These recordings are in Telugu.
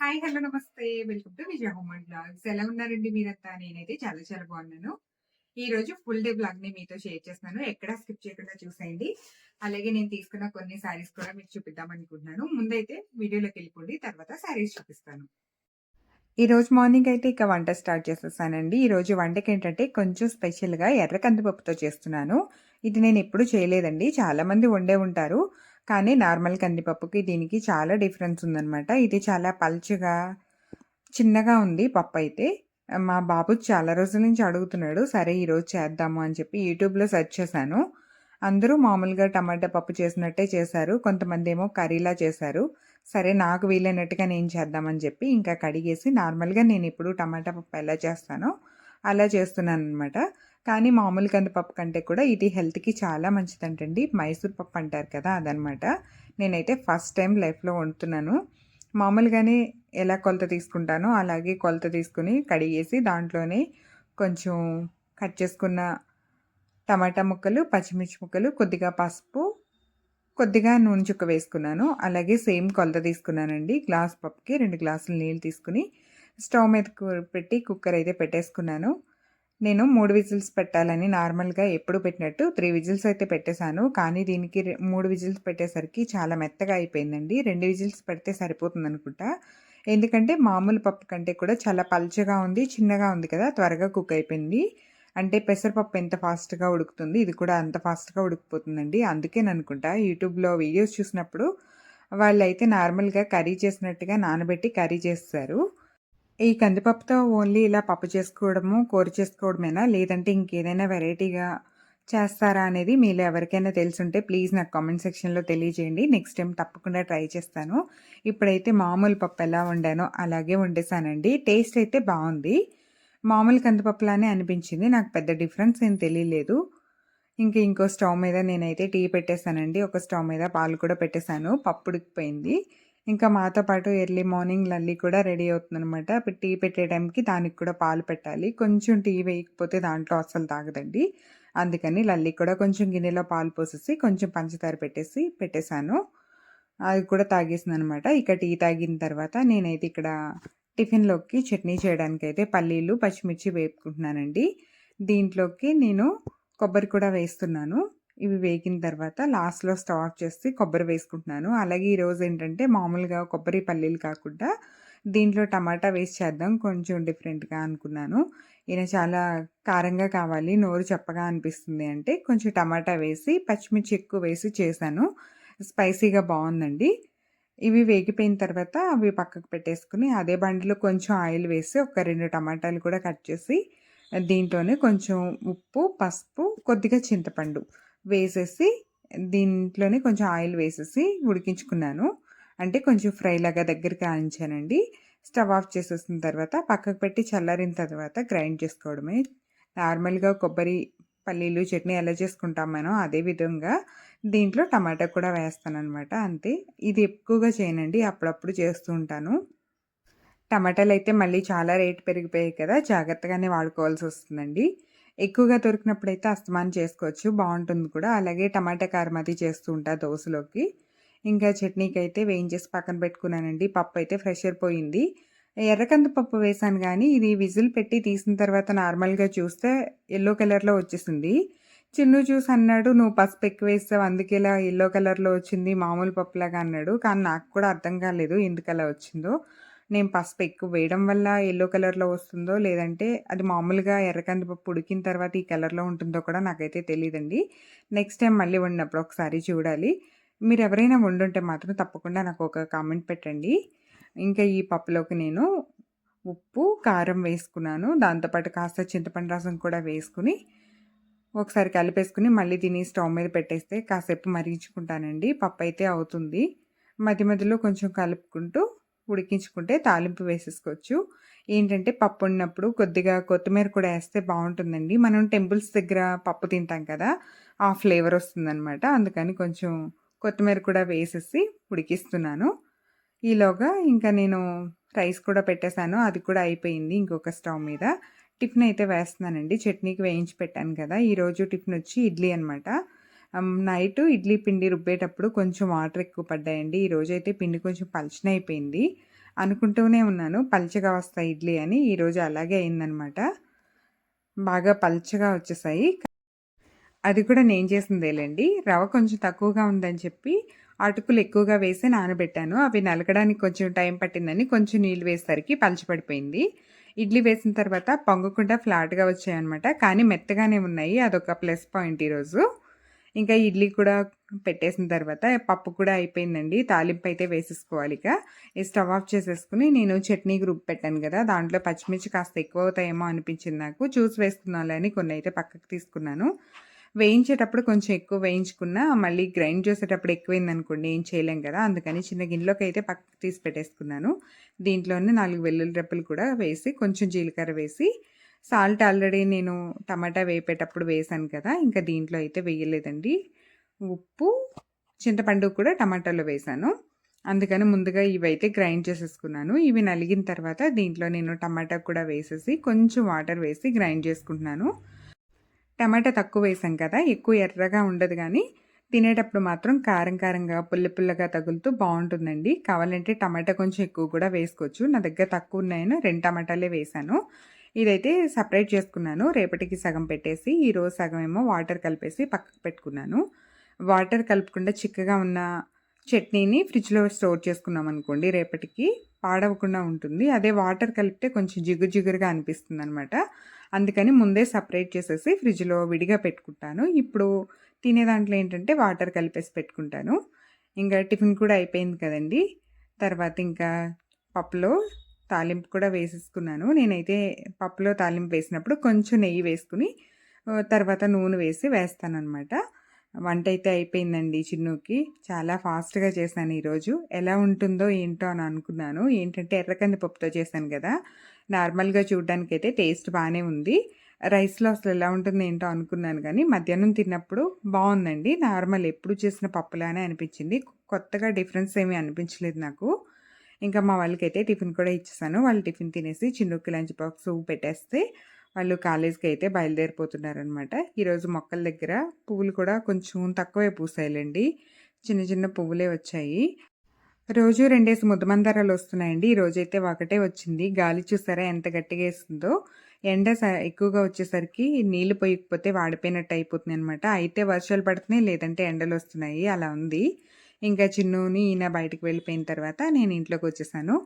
హాయ్ హలో నమస్తే. Welcome to Vijaya home and vlogs. ఎలా ఉన్నారండి మీరంతా? నేనైతే చాలా చాలా బాగున్నాను. ఈ రోజు ఫుల్ డే బ్లాగ్ని మీతో షేర్ చేస్తున్నాను. ఎక్కడా స్కిప్ చేయకుండా చూసేయండి. అలాగే నేను తీసుకున్న కొన్ని సారీస్ కూడా మీకు చూపిద్దాం అనుకుంటున్నాను. ముందైతే వీడియోలోకి వెళ్ళిపోండి. తర్వాత శారీస్ చూపిస్తాను. ఈ రోజు మార్నింగ్ అయితే ఇక వంట స్టార్ట్ చేసేసానండి. ఈ రోజు వంటకి ఏంటంటే కొంచెం స్పెషల్గా ఎర్ర కందిపప్పుతో చేస్తున్నాను. ఇది నేను ఎప్పుడు చేయలేదండి. చాలా మంది వండే ఉంటారు. కానీ నార్మల్ కందిపప్పుకి దీనికి చాలా డిఫరెన్స్ ఉందన్నమాట. ఇది చాలా పల్చగా చిన్నగా ఉంది పప్పు అయితే మా బాబు చాలా రోజుల నుంచి అడుగుతున్నాడు సరే ఈరోజు చేద్దాము అని చెప్పి యూట్యూబ్లో సెర్చ్ చేశాను. అందరూ మామూలుగా టమాటా పప్పు చేసినట్టే చేశారు కొంతమంది ఏమో కర్రీలా చేశారు. సరే నాకు వీలైనట్టుగా నేను చేద్దామని చెప్పి ఇంకా కడిగేసి నార్మల్గా నేను ఇప్పుడు టమాటా పప్పు ఎలా చేస్తానో అలా చేస్తున్నాను అనమాట కానీ మామూలు కందిపప్పు కంటే కూడా ఇది హెల్త్కి చాలా మంచిదంటండి. మైసూర్ పప్పు అంటారు కదా అదనమాట. నేనైతే ఫస్ట్ టైం లైఫ్లో వండుతున్నాను. మామూలుగానే ఎలా కొలత తీసుకుంటానో అలాగే కొలత తీసుకుని కడిగేసి దాంట్లోనే కొంచెం కట్ చేసుకున్న టమాటా ముక్కలు పచ్చిమిర్చి ముక్కలు కొద్దిగా పసుపు కొద్దిగా నూనె చుక్క వేసుకున్నాను. అలాగే సేమ్ కొలత తీసుకున్నానండి. గ్లాస్ పప్పుకి రెండు గ్లాసులు నీళ్ళు తీసుకుని స్టవ్ మీద పెట్టి కుక్కర్ అయితే పెట్టేసుకున్నాను. నేను మూడు విజిల్స్ పెట్టాలని నార్మల్గా ఎప్పుడు పెట్టినట్టు త్రీ విజిల్స్ అయితే పెట్టేశాను. కానీ దీనికి మూడు విజిల్స్ పెట్టేసరికి చాలా మెత్తగా అయిపోయిందండి. రెండు విజిల్స్ పెడితే సరిపోతుంది అనుకుంటా ఎందుకంటే మామూలు పప్పు కంటే కూడా చాలా పల్చగా ఉంది చిన్నగా ఉంది కదా త్వరగా కుక్ అయిపోయింది. అంటే పెసరపప్పు ఎంత ఫాస్ట్గా ఉడుకుతుంది ఇది కూడా అంత ఫాస్ట్గా ఉడికిపోతుందండి. అందుకే అనుకుంటా యూట్యూబ్లో వీడియోస్ చూసినప్పుడు వాళ్ళు అయితే నార్మల్గా కర్రీ చేసినట్టుగా నానబెట్టి కర్రీ చేస్తారు. ఈ కందిపప్పుతో ఓన్లీ ఇలా పప్పు చేసుకోవడము కూర చేసుకోవడమేనా? లేదంటే ఇంకేదైనా వెరైటీగా చేస్తారా అనేది మీలో ఎవరికైనా తెలుసుంటే ప్లీజ్ నాకు కామెంట్ సెక్షన్లో తెలియజేయండి. నెక్స్ట్ టైం తప్పకుండా ట్రై చేస్తాను. ఇప్పుడైతే మామూలు పప్పు ఎలా వండానో అలాగే వండేసానండి. టేస్ట్ అయితే బాగుంది. మామూలు కందిపప్పులానే అనిపించింది. నాకు పెద్ద డిఫరెన్స్ ఏం తెలియలేదు. ఇంకా ఇంకో స్టవ్ మీద నేనైతే టీ పెట్టేశానండి. ఒక స్టవ్ మీద పాలు కూడా పెట్టేశాను. పప్పు ఉడికిపోయింది ఇంకా మాతో పాటు ఎర్లీ మార్నింగ్ లల్లి కూడా రెడీ అవుతుందనమాట టీ పెట్టే టైంకి దానికి కూడా పాలు పెట్టాలి. కొంచెం టీ వేయకపోతే దాంట్లో అస్సలు తాగదండి. అందుకని లల్లి కూడా కొంచెం గిన్నెలో పాలు పోసేసి కొంచెం పంచదార పెట్టేసి పెట్టేశాను. అది కూడా తాగేసింది అనమాట ఇక టీ తాగిన తర్వాత నేనైతే ఇక్కడ టిఫిన్లోకి చట్నీ చేయడానికి అయితే పల్లీలు పచ్చిమిర్చి వేపుకుంటున్నానండి. దీంట్లోకి నేను కొబ్బరి కూడా వేస్తున్నాను. ఇవి వేగిన తర్వాత లాస్ట్లో స్టవ్ ఆఫ్ చేసి కొబ్బరి వేసుకుంటున్నాను. అలాగే ఈరోజు ఏంటంటే మామూలుగా కొబ్బరి పల్లీలు కాకుండా దీంట్లో టమాటా వేసి చేద్దాం కొంచెం డిఫరెంట్గా అనుకున్నాను. ఈయన చాలా కారంగా కావాలి నోరు చెప్పగా అనిపిస్తుంది అంటే కొంచెం టమాటా వేసి పచ్చిమిర్చి ఎక్కువ వేసి చేశాను. స్పైసీగా బాగుందండి. ఇవి వేగిపోయిన తర్వాత అవి పక్కకు పెట్టేసుకుని అదే బండిలో కొంచెం ఆయిల్ వేసి ఒక రెండు టమాటాలు కూడా కట్ చేసి దీంట్లోనే కొంచెం ఉప్పు పసుపు కొద్దిగా చింతపండు వేసేసి దీంట్లోనే కొంచెం ఆయిల్ వేసేసి ఉడికించుకున్నాను. అంటే కొంచెం ఫ్రై లాగా దగ్గరికి ఆనించానండి. స్టవ్ ఆఫ్ చేసేసిన తర్వాత పక్కకు పెట్టి చల్లారిన తర్వాత గ్రైండ్ చేసుకోవడమే. నార్మల్గా కొబ్బరి పల్లీలు చట్నీ ఎలా చేసుకుంటాం మనం అదే విధంగా దీంట్లో టమాటా కూడా వేస్తానమాట అంతే. ఇది ఎక్కువగా చేయనండి అప్పుడప్పుడు చేస్తూ ఉంటాను. టమాటాలు అయితే మళ్ళీ చాలా రేటు పెరిగిపోయాయి కదా జాగ్రత్తగానే వాడుకోవాల్సి వస్తుందండి. ఎక్కువగా దొరికినప్పుడు అయితే అస్తమానం చేసుకోవచ్చు. బాగుంటుంది కూడా. అలాగే టమాటా కారం అది చేస్తూ ఉంటా దోశలోకి. ఇంకా చట్నీకి అయితే వేయించేసి పక్కన పెట్టుకున్నానండి. పప్పు అయితే ఫ్రెష్ అయిపోయింది. ఎర్రకంది పప్పు వేసాను కానీ ఇది విజిల్ పెట్టి తీసిన తర్వాత నార్మల్గా చూస్తే ఎల్లో కలర్లో వచ్చేసింది. చిన్ను చూసి అన్నాడు నువ్వు పసుపు ఎక్కువ వేస్తావు అందుకే ఇలా ఎల్లో కలర్లో వచ్చింది మామూలు పప్పులాగా అన్నాడు. కానీ నాకు కూడా అర్థం కాలేదు ఎందుకు అలా వచ్చిందో. నేను పసుపు ఎక్కువ వేయడం వల్ల ఎల్లో కలర్లో వస్తుందో లేదంటే అది మామూలుగా ఎర్రకందిపప్పు ఉడికిన తర్వాత ఈ కలర్లో ఉంటుందో కూడా నాకైతే తెలియదండి నెక్స్ట్ టైం మళ్ళీ వండినప్పుడు ఒకసారి చూడాలి. మీరు ఎవరైనా వండుంటే మాత్రం తప్పకుండా నాకు ఒక కామెంట్ పెట్టండి. ఇంకా ఈ పప్పులోకి నేను ఉప్పు కారం వేసుకున్నాను. దాంతోపాటు కాస్త చింతపండు రసం కూడా వేసుకుని ఒకసారి కలిపేసుకుని మళ్ళీ దీన్ని స్టవ్ మీద పెట్టేస్తే కాసేపు మరిగించుకుంటానండి. పప్పు అయితే అవుతుంది. మధ్య మధ్యలో కొంచెం కలుపుకుంటూ ఉడికించుకుంటే తాలింపు వేసేసుకోవచ్చు. ఏంటంటే పప్పు ఉన్నప్పుడు కొద్దిగా కొత్తిమీర కూడా వేస్తే బాగుంటుందండి. మనం టెంపుల్స్ దగ్గర పప్పు తింటాం కదా ఆ ఫ్లేవర్ వస్తుందనమాట అందుకని కొంచెం కొత్తిమీర కూడా వేసేసి ఉడికిస్తున్నాను. ఈలోగా ఇంకా నేను రైస్ కూడా పెట్టేశాను. అది కూడా అయిపోయింది ఇంకొక స్టవ్ మీద. టిఫిన్ అయితే వేస్తున్నానండి. చట్నీకి వేయించి పెట్టాను కదా. ఈరోజు టిఫిన్ వచ్చి ఇడ్లీ అనమాట నైట్ ఇడ్లీ పిండి రుబ్బేటప్పుడు కొంచెం వాటర్ ఎక్కువ పడ్డాయండి. ఈరోజు అయితే పిండి కొంచెం పలచన అయిపోయింది అనుకుంటూనే ఉన్నాను పల్చగా వస్తాయి ఇడ్లీ అని. ఈరోజు అలాగే అయిందనమాట. బాగా పల్చగా వచ్చేసాయి. అది కూడా నేను చేసిందేలేండి. రవ కొంచెం తక్కువగా ఉందని చెప్పి అటుకులు ఎక్కువగా వేసి నానబెట్టాను. అవి నలగడానికి కొంచెం టైం పట్టిందని కొంచెం నీళ్ళు వేసేసరికి పలచబడిపోయింది. ఇడ్లీ వేసిన తర్వాత పొంగకుండా ఫ్లాట్గా వచ్చాయన్నమాట. కానీ మెత్తగానే ఉన్నాయి. అదొక ప్లస్ పాయింట్ ఈరోజు. ఇంకా ఇడ్లీ కూడా పెట్టేసిన తర్వాత పప్పు కూడా అయిపోయిందండి. తాలింపు అయితే వేసేసుకోవాలి ఇక. స్టవ్ ఆఫ్ చేసేసుకుని నేను చట్నీ గ్రూప్ పెట్టాను కదా దాంట్లో పచ్చిమిర్చి కాస్త ఎక్కువ అవుతాయేమో అనిపించింది నాకు. చూసి వేసుకున్నాలని కొన్ని అయితే పక్కకు తీసుకున్నాను. వేయించేటప్పుడు కొంచెం ఎక్కువ వేయించుకున్నా మళ్ళీ గ్రైండ్ చేసేటప్పుడు ఎక్కువైంది అనుకోండి ఏం చేయలేం కదా. అందుకని చిన్న గిన్నెలోకి అయితే పక్కకు తీసి పెట్టేసుకున్నాను. దీంట్లోనే నాలుగు వెల్లుల్లి రెప్పలు కూడా వేసి కొంచెం జీలకర్ర వేసి సాల్ట్ ఆల్రెడీ నేను టమాటా వేపేటప్పుడు వేసాను కదా ఇంకా దీంట్లో అయితే వేయలేదండి. ఉప్పు చింతపండు కూడా టమాటాలో వేసాను. అందుకని ముందుగా ఇవైతే గ్రైండ్ చేసేసుకున్నాను. ఇవి నలిగిన తర్వాత దీంట్లో నేను టమాటా కూడా వేసేసి కొంచెం వాటర్ వేసి గ్రైండ్ చేసుకుంటున్నాను. టమాటా తక్కువ వేసాం కదా ఎక్కువ ఎర్రగా ఉండదు కానీ తినేటప్పుడు మాత్రం కారం కారంగా పుల్ల పుల్లగా తగులుతూ బాగుంటుందండి. కావాలంటే టమాటా కొంచెం ఎక్కువ కూడా వేసుకోవచ్చు. నా దగ్గర తక్కువ ఉన్నాయని రెండు టమాటాలే వేసాను. ఇదైతే సపరేట్ చేసుకున్నాను. రేపటికి సగం పెట్టేసి ఈరోజు సగం ఏమో వాటర్ కలిపేసి పక్కకు పెట్టుకున్నాను. వాటర్ కలుపుకుండా చిక్కగా ఉన్న చట్నీని ఫ్రిడ్జ్లో స్టోర్ చేసుకున్నాం అనుకోండి రేపటికి పాడవకుండా ఉంటుంది. అదే వాటర్ కలిపితే కొంచెం జిగురు జిగురుగా అనిపిస్తుంది అనమాట అందుకని ముందే సపరేట్ చేసేసి ఫ్రిడ్జ్లో విడిగా పెట్టుకుంటాను. ఇప్పుడు తినే దాంట్లో ఏంటంటే వాటర్ కలిపేసి పెట్టుకుంటాను. ఇంకా టిఫిన్ కూడా అయిపోయింది కదండి. తర్వాత ఇంకా పప్పులో తాలింపు కూడా వేసేసుకున్నాను. నేనైతే పప్పులో తాలింపు వేసినప్పుడు కొంచెం నెయ్యి వేసుకుని తర్వాత నూనె వేసి వేస్తానన్నమాట. వంట అయితే అయిపోయిందండి చిన్నుకి. చాలా ఫాస్ట్గా చేశాను ఈరోజు. ఎలా ఉంటుందో ఏంటో అని అనుకున్నాను. ఏంటంటే ఎర్రకంది పప్పుతో చేశాను కదా. నార్మల్గా చూడడానికి అయితే టేస్ట్ బాగానే ఉంది. రైస్లో అసలు ఎలా ఉంటుంది ఏంటో అనుకున్నాను కానీ మధ్యాహ్నం తిన్నప్పుడు బాగుందండి. నార్మల్ ఎప్పుడు చేసిన పప్పులానే అనిపించింది. కొత్తగా డిఫరెన్స్ ఏమీ అనిపించలేదు నాకు. ఇంకా మా వాళ్ళకైతే టిఫిన్ కూడా ఇచ్చేసాను. వాళ్ళు టిఫిన్ తినేసి చిన్నుకి లంచ్ బాక్స్ పెట్టేస్తే వాళ్ళు కాలేజ్కి అయితే బయలుదేరిపోతున్నారనమాట ఈరోజు మొక్కల దగ్గర పువ్వులు కూడా కొంచెం తక్కువే పూసాయిలండి. చిన్న చిన్న పువ్వులే వచ్చాయి. రోజు రెండేసి ముద్దమందారాలు వస్తున్నాయండి. ఈ రోజైతే ఒకటే వచ్చింది. గాలి చూసారా ఎంత గట్టిగా వేస్తుందో. ఎండ ఎక్కువగా వచ్చేసరికి నీళ్ళు పోయకపోతే వాడిపోయినట్టు అయిపోతుంది అనమాట అయితే వర్షాలు పడుతున్నాయి లేదంటే ఎండలు వస్తున్నాయి. అలా ఉంది. ఇంకా చిన్నుని ఈయన బయటకు వెళ్ళిపోయిన తర్వాత నేను ఇంట్లోకి వచ్చేసాను.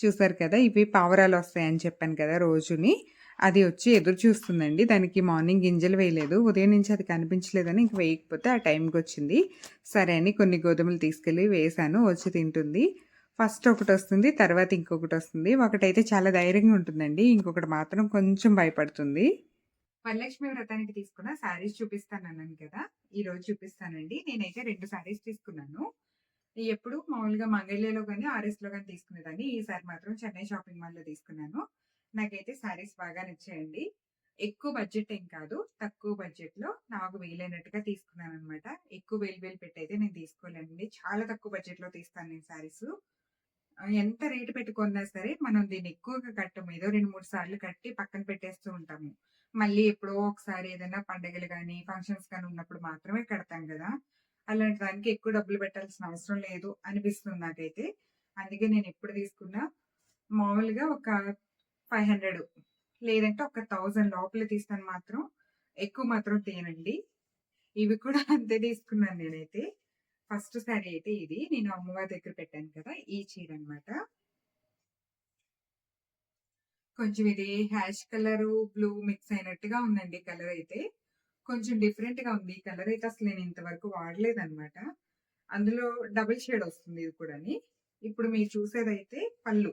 చూసారు కదా ఇవి పావురాలు వస్తాయని చెప్పాను కదా రోజుని. అది వచ్చి ఎదురు చూస్తుందండి. దానికి మార్నింగ్ గింజలు వేయలేదు. ఉదయం నుంచి అది కనిపించలేదని ఇంక వేయకపోతే ఆ టైంకి వచ్చింది. సరే అని కొన్ని గోధుమలు తీసుకెళ్ళి వేసాను వచ్చి తింటుంది. ఫస్ట్ ఒకటి వస్తుంది తర్వాత ఇంకొకటి వస్తుంది. ఒకటైతే చాలా ధైర్యంగా ఉంటుందండి. ఇంకొకటి మాత్రం కొంచెం భయపడుతుంది. వరలక్ష్మి వ్రతానికి తీసుకున్న శారీస్ చూపిస్తాను అన్నాను కదా. ఈ రోజు చూపిస్తానండి. నేనైతే రెండు శారీస్ తీసుకున్నాను. ఎప్పుడు మామూలుగా మంగళ్యలో కానీ ఆర్ఎస్లో కానీ తీసుకునేదాన్ని. ఈసారి మాత్రం చెన్నై షాపింగ్ మాల్లో తీసుకున్నాను. నాకైతే శారీస్ బాగా నచ్చాయండి. ఎక్కువ బడ్జెట్ ఏం కాదు. తక్కువ బడ్జెట్లో నాకు వీలైనట్టుగా తీసుకున్నాను అనమాట ఎక్కువ వేలు వేలు పెట్టి అయితే నేను తీసుకోలేనండి. చాలా తక్కువ బడ్జెట్లో తీస్తాను నేను శారీస్ ఎంత రేటు పెట్టుకున్నా సరే మనం దీన్ని ఎక్కువగా కట్టము. ఏదో రెండు మూడు సార్లు కట్టి పక్కన పెట్టేస్తూ ఉంటాము. మళ్ళీ ఎప్పుడో ఒకసారి ఏదైనా పండుగలు కానీ ఫంక్షన్స్ కానీ ఉన్నప్పుడు మాత్రమే కడతాం కదా. అలాంటి దానికి ఎక్కువ డబ్బులు పెట్టాల్సిన అవసరం లేదు అనిపిస్తుంది నాకైతే. అందుకే నేను ఎప్పుడు తీసుకున్నా మామూలుగా ఒక ఫైవ్ హండ్రెడ్ లేదంటే ఒక థౌజండ్ లోపల తీస్తాను మాత్రం. ఎక్కువ మాత్రం తేనండి. ఇవి కూడా అంతే తీసుకున్నాను నేనైతే. ఫస్ట్ శారీ అయితే ఇది. నేను అమ్మవారి దగ్గర పెట్టాను కదా ఈ చీర అనమాట కొంచెం ఇది హ్యాష్ కలర్ బ్లూ మిక్స్ అయినట్టుగా ఉందండి కలర్ అయితే. కొంచెం డిఫరెంట్గా ఉంది. కలర్ అయితే అసలు నేను ఇంతవరకు వాడలేదు అనమాట అందులో డబుల్ షేడ్ వస్తుంది ఇది కూడా ఇప్పుడు మీరు చూసేదైతే పళ్ళు.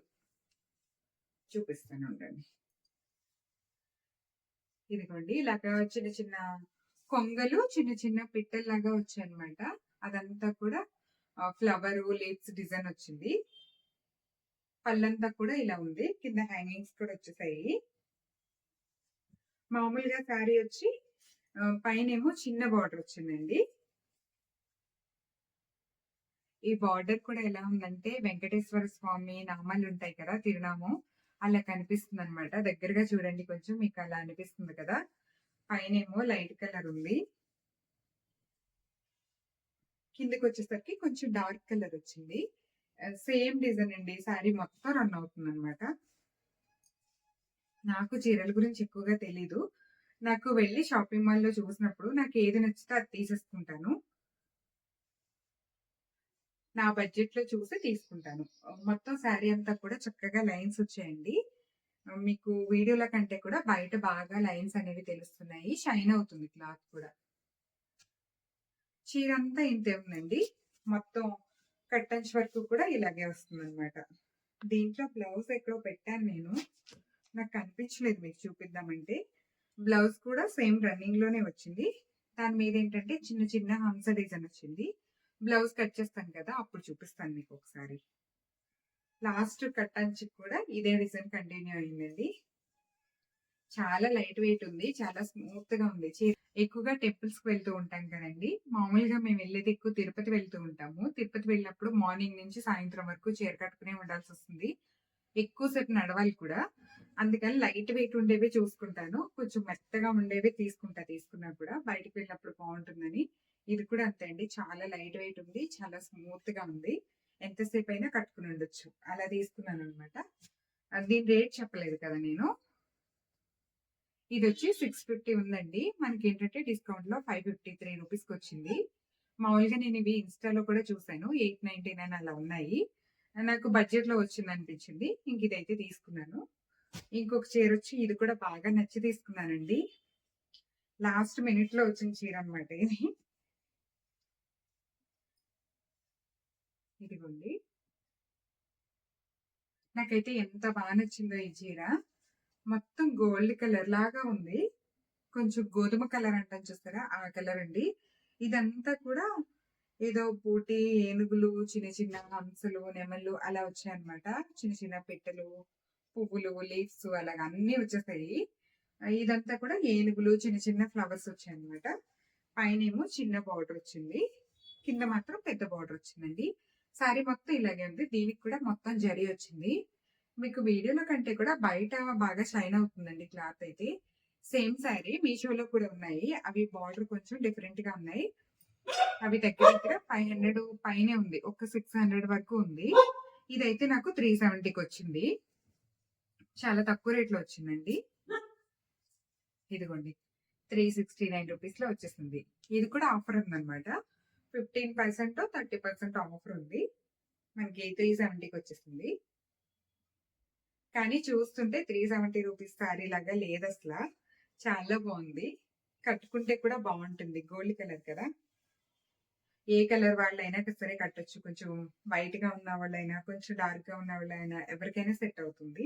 చూపిస్తాను ఉండండి. ఇదిగోండి ఇలాగా చిన్న చిన్న కొంగలు చిన్న చిన్న పిట్టల్లాగా వచ్చాయనమాట అదంతా కూడా ఫ్లవర్ లీవ్స్ డిజైన్ వచ్చింది. పళ్ళంతా కూడా ఇలా ఉంది. కింద హ్యాంగింగ్స్ కూడా వచ్చేసాయి. మామూలుగా శారీ వచ్చి పైన ఏమో చిన్న బార్డర్ వచ్చిందండి. ఈ బార్డర్ కూడా ఎలా ఉందంటే వెంకటేశ్వర స్వామి నామాలు ఉంటాయి కదా తిరునామం. అలా కనిపిస్తుంది అనమాట దగ్గరగా చూడండి కొంచెం మీకు అలా అనిపిస్తుంది కదా. పైన ఏమో లైట్ కలర్ ఉంది. కిందకి వచ్చేసరికి కొంచెం డార్క్ కలర్ వచ్చింది. సేమ్ డిజైన్ అండి. శారీ మొత్తం రన్ అవుతుంది అనమాట నాకు చీరల గురించి ఎక్కువగా తెలీదు. నాకు వెళ్ళి షాపింగ్ మాల్‌లో చూసినప్పుడు నాకు ఏది నచ్చితే అది తీసేసుకుంటాను. నా బడ్జెట్‌లో చూసి తీసుకుంటాను. మొత్తం శారీ అంతా కూడా చక్కగా లైన్స్ వచ్చాయండి. మీకు వీడియోల కంటే కూడా బయట బాగా లైన్స్ అనేవి తెలుస్తున్నాయి. షైన్ అవుతుంది క్లాత్ కూడా. చీరంతా ఇంతే ఉందండి. మొత్తం కట్టంచ్ వరకు కూడా ఇలాగే వస్తుందన్నమాట దీంట్లో బ్లౌజ్ ఎక్కడో పెట్టాను నేను. నాకు కనిపించలేదు మీకు చూపిద్దామంటే. బ్లౌజ్ కూడా సేమ్ రన్నింగ్‌లోనే వచ్చింది. దాని మీదేంటంటే చిన్న చిన్న హంస డిజైన్ వచ్చింది. బ్లౌజ్ కట్ చేస్తాను కదా! అప్పుడు చూపిస్తాను మీకు ఒకసారి లాస్ట్ కట్ కూడా ఇదే డిజైన్ కంటిన్యూ అయిందండి. చాలా లైట్ వెయిట్ ఉంది. చాలా స్మూత్గా ఉంది చీర. ఎక్కువగా టెంపుల్స్‌కి వెళ్తూ ఉంటాం కదండీ! మామూలుగా మేము వెళ్ళేది ఎక్కువ తిరుపతి వెళ్తూ ఉంటాము. తిరుపతి వెళ్ళినప్పుడు మార్నింగ్ నుంచి సాయంత్రం వరకు చీర కట్టుకునే ఉండాల్సొస్తుంది. ఎక్కువ సేపు నడవాలి కూడా. అందుకని లైట్ వెయిట్ ఉండేవి చూసుకుంటాను. కొంచెం మెత్తగా ఉండేవి తీసుకుంటా తీసుకున్నా కూడా. బయటకు వెళ్ళినప్పుడు బాగుంటుందని ఇది కూడా అంతే అండి. చాలా లైట్ వెయిట్ ఉంది. చాలా స్మూత్గా ఉంది. ఎంతసేపు అయినా కట్టుకొని ఉండొచ్చు. అలా తీసుకున్నాను అనమాట దీని రేట్ చెప్పలేదు కదా నేను. ఇది వచ్చి సిక్స్ ఫిఫ్టీ ఉందండి. మనకి మనకేంటంటే డిస్కౌంట్‌లో 553 రూపీస్‌కొచ్చింది. మామూలుగా నేను ఇవి ఇన్‌స్టాలో కూడా చూసాను. 899 అలా ఉన్నాయి. నాకు బడ్జెట్‌లో వచ్చిందనిపించింది. ఇంక ఇదైతే తీసుకున్నాను. ఇంకొక చీర వచ్చి ఇది కూడా బాగా నచ్చి తీసుకున్నానండి. లాస్ట్ మినిట్‌లో వచ్చిన చీర అనమాట ఇది. ఇదిగోండి. నాకైతే ఎంత బాగా నచ్చిందో ఈ చీర. మొత్తం గోల్డ్ కలర్ లాగా ఉంది. కొంచెం గోధుమ కలర్ అంటాం చూస్తారా ఆ కలర్ అండి. ఇదంతా కూడా ఏదో పూటి ఏనుగులు, చిన్న చిన్న హంసలు, నెమళ్ళు అలా వచ్చాయన్నమాట. చిన్న చిన్న పెట్టెలు, పువ్వులు, లీవ్స్ అలాగా అన్నీ వచ్చేస్తాయి ఇదంతా కూడా ఏనుగులు, చిన్న చిన్న ఫ్లవర్స్ వచ్చాయి అనమాట పైనేమో చిన్న బార్డర్ వచ్చింది. కింద మాత్రం పెద్ద బార్డర్ వచ్చిందండి. సారీ మొత్తం ఇలాగే ఉంది. దీనికి కూడా మొత్తం జరీ వచ్చింది. మీకు వీడియోలో కంటే కూడా బయట బాగా షైన్ అవుతుందండి క్లాత్ అయితే. సేమ్ శారీ మీషోలో కూడా ఉన్నాయి. అవి బార్డర్ కొంచెం డిఫరెంట్‌గా ఉన్నాయి. అవి దగ్గర దగ్గర 500 పైనే ఉంది. ఒక 600 వరకు ఉంది. ఇదైతే నాకు 370కొచ్చింది. చాలా తక్కువ రేట్‌లో వచ్చిందండి. ఇదిగోండి. 369 రూపీస్‌లో వచ్చేసింది. ఇది కూడా ఆఫర్ ఉందన్నమాట. 15% 30% ఆఫర్ ఉంది. మనకి 370కొచ్చేసింది. కానీ చూస్తుంటే 370 రూపీస్ శారీ లాగా లేదు అసలు చాలా బాగుంది కట్టుకుంటే కూడా బాగుంటుంది గోల్డ్ కలర్ కదా! ఏ కలర్ వాళ్ళైనా సరే కట్టొచ్చు. కొంచెం వైట్‌గా ఉన్న వాళ్ళైనా, కొంచెం డార్క్‌గా ఉన్న వాళ్ళైనా ఎవరికైనా సెట్ అవుతుంది.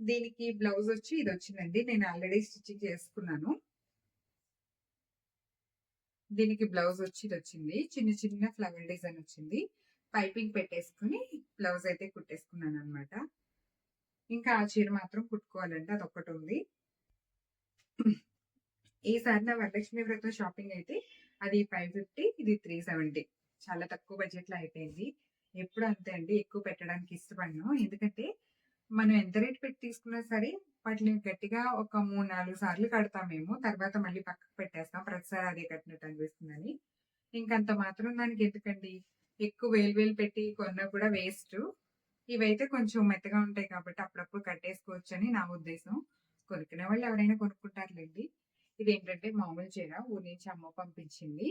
దీనికి బ్లౌజ్ వచ్చి ఇది వచ్చిందండి నేను ఆల్రెడీ స్టిచ్చింగ్ చేసుకున్నాను. దీనికి బ్లౌజ్ వచ్చి ఇది వచ్చింది చిన్న చిన్న ఫ్లవర్ డిజైన్ వచ్చింది. పైపింగ్ పెట్టేసుకొని బ్లౌజ్ అయితే కుట్టేసుకున్నాను అనమాట ఇంకా ఆ చీర మాత్రం కుట్టుకోవాలంటే కుట్టుకోవాలండి. అదొక్కటుంది. ఈసారి నా వరలక్ష్మి వ్రతం షాపింగ్ అయితే అది 550 ఇది 370 చాలా తక్కువ బడ్జెట్‌లో అయిపోయింది. ఎప్పుడు అంతే అండి. ఎక్కువ పెట్టడానికి ఇష్టపడను. ఎందుకంటే మనం ఎంత రేట్ పెట్టి తీసుకున్నా సరే వాటిని గట్టిగా ఒక 3, 4 సార్లు కడతామేమో. తర్వాత మళ్ళీ పక్కకు పెట్టేస్తాం. ప్రతిసారి అదే కట్టినట్టు అనిపిస్తుందని. ఇంకంత మాత్రం దానికి ఎందుకండి. ఎక్కువ వేలు వేలు పెట్టి కొన్నా కూడా వేస్ట్ ఇవైతే కొంచెం మెత్తగా ఉంటాయి కాబట్టి అప్పుడప్పుడు కట్టేసుకోవచ్చని నా ఉద్దేశం. కొనుక్కునే వాళ్ళు ఎవరైనా కొనుక్కుంటారులేండి ఇది ఏంటంటే మామూలు చీర ఊరి నుంచి అమ్మ పంపించింది.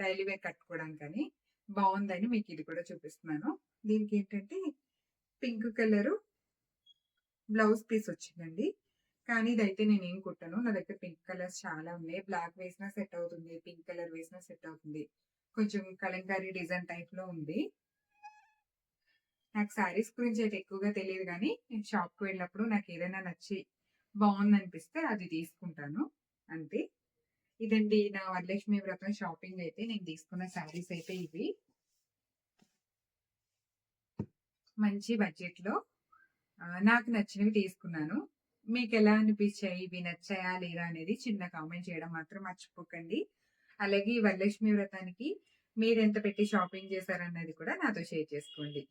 డైలీ వేర్ కట్టుకోవడానికని. బాగుందని మీకు ఇది కూడా చూపిస్తున్నాను. దీనికి ఏంటంటే పింక్ కలరు బ్లౌజ్ పీస్ వచ్చిందండి. కానీ ఇదైతే నేనేం కుట్టను. నా దగ్గర పింక్ కలర్స్ చాలా ఉన్నాయి. బ్లాక్ వేసినా సెట్ అవుతుంది. పింక్ కలర్ వేసినా సెట్ అవుతుంది. కొంచెం కలంకారీ డిజైన్ టైప్‌లో ఉంది. నాకు శారీస్ గురించి అయితే ఎక్కువగా తెలియదు కానీ నేను షాప్‌కి వెళ్ళినప్పుడు నాకు ఏదైనా నచ్చి బావుందనిపిస్తే అది తీసుకుంటాను. అంతే. ఇదండి నా వరలక్ష్మి వ్రతం షాపింగ్ అయితే నేను తీసుకున్న శారీస్ అయితే ఇవి. మంచి బడ్జెట్‌లో నాకు నచ్చినవి తీసుకున్నాను. మీకు ఎలా అనిపించాయి? ఇవి నచ్చాయా? లేదా? అనేది చిన్న కామెంట్ చేయడం మాత్రం మర్చిపోకండి. అలాగే ఈ వరలక్ష్మి వ్రతానికి మీరెంత పెట్టి షాపింగ్ చేశారన్నది కూడా నాతో షేర్ చేసుకోండి.